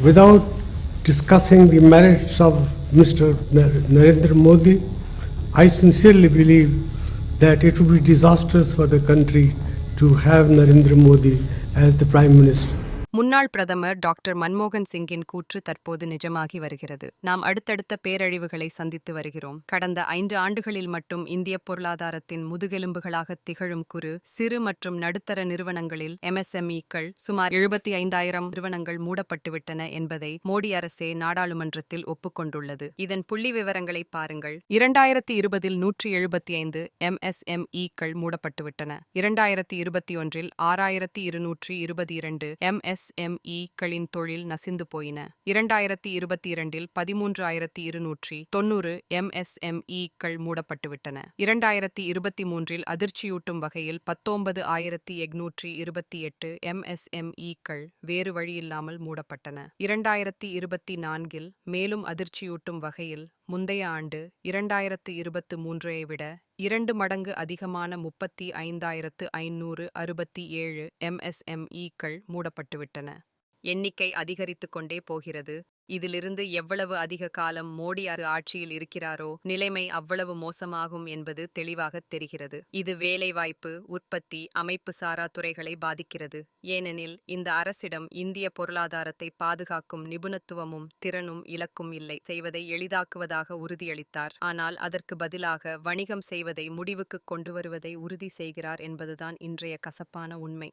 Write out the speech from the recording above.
Without discussing the merits of Mr. Narendra Modi, I sincerely believe that it would be disastrous for the country to have Narendra Modi as the Prime Minister. முன்னாள் பிரதமர் doctor மன்மோகன் சிங்கின் கூற்று தற்போது நிஜமாகி வருகிறது. நாம் அடுத்தடுத்த பேரழிவுகளை சந்தித்து வருகிறோம். கடந்த ஐந்து ஆண்டுகளில் மட்டும் இந்திய பொருளாதாரத்தின் முதுகெலும்புகளாக திகழும் குறு சிறு மற்றும் நடுத்தர நிறுவனங்களில் எம்எஸ்எம்இக்கள் சுமார் எழுபத்தி ஐந்தாயிரம் நிறுவனங்கள் மூடப்பட்டுவிட்டன என்பதை மோடி அரசே நாடாளுமன்றத்தில் ஒப்புக்கொண்டுள்ளது. இதன் புள்ளி விவரங்களை பாருங்கள். இரண்டாயிரத்தி இருபதில் நூற்றி எழுபத்தி ஐந்து எம்எஸ்எம்இக்கள் மூடப்பட்டுவிட்டன. இரண்டாயிரத்தி இருபத்தி ஒன்றில் ஆறாயிரத்தி இருநூற்றி இருபத்தி இரண்டு எம்எஸ்எம்இக்களின் தொழில் நசிந்து போயின. இரண்டாயிரத்தி இருபத்தி இரண்டில் பதிமூன்று ஆயிரத்தி இருநூற்றி தொன்னூறு எம்எஸ்எம்இக்கள் மூடப்பட்டுவிட்டன. இரண்டாயிரத்தி இருபத்தி மூன்றில் அதிர்ச்சியூட்டும் வகையில் பத்தொன்பது ஆயிரத்தி எட்நூற்றி இருபத்தி எட்டு எம்எஸ்எம்இக்கள் வேறு வழியில்லாமல் மூடப்பட்டன. இரண்டாயிரத்தி இருபத்தி நான்கில் மேலும் அதிர்ச்சியூட்டும் வகையில் முந்தைய ஆண்டு இரண்டாயிரத்து இருபத்து மூன்றை விட இரண்டு மடங்கு அதிகமான முப்பத்தி ஐந்தாயிரத்து ஐநூறு அறுபத்தி ஏழு எம்எஸ்எம்இக்கள் மூடப்பட்டுவிட்டன. எண்ணிக்கை அதிகரித்துக் கொண்டே போகிறது. இதிலிருந்து எவ்வளவு அதிக காலம் மோடி அது ஆட்சியில் இருக்கிறாரோ நிலைமை அவ்வளவு மோசமாகும் என்பது தெளிவாகத் தெரிகிறது. இது வேலைவாய்ப்பு உற்பத்தி அமைப்பு சாரா துறைகளை பாதிக்கிறது. ஏனெனில் இந்த அரசிடம் இந்திய பொருளாதாரத்தை பாதுகாக்கும் நிபுணத்துவமும் திறனும் இலக்கும் இல்லை. செய்வதை எளிதாக்குவதாக உறுதியளித்தார். ஆனால் அதற்கு பதிலாக வணிகம் செய்வதை முடிவுக்கு கொண்டு வருவதை உறுதி செய்கிறார் என்பதுதான் இன்றைய கசப்பான உண்மை.